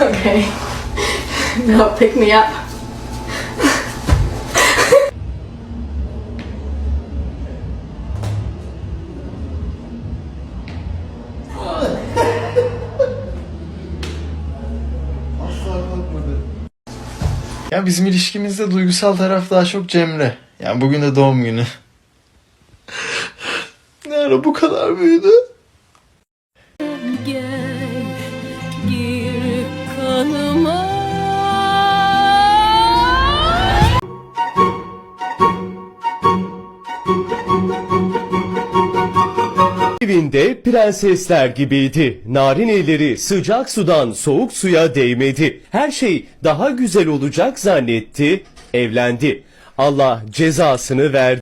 okay. They'll pick me up. Ya bizim ilişkimizde duygusal taraf daha çok Cemre. Yani bugün de doğum günü. Ne ara bu kadar büyüdü? Gel Evinde prensesler gibiydi. Narin elleri sıcak sudan soğuk suya değmedi. Her şey daha güzel olacak zannetti. Evlendi. Allah cezasını verdi.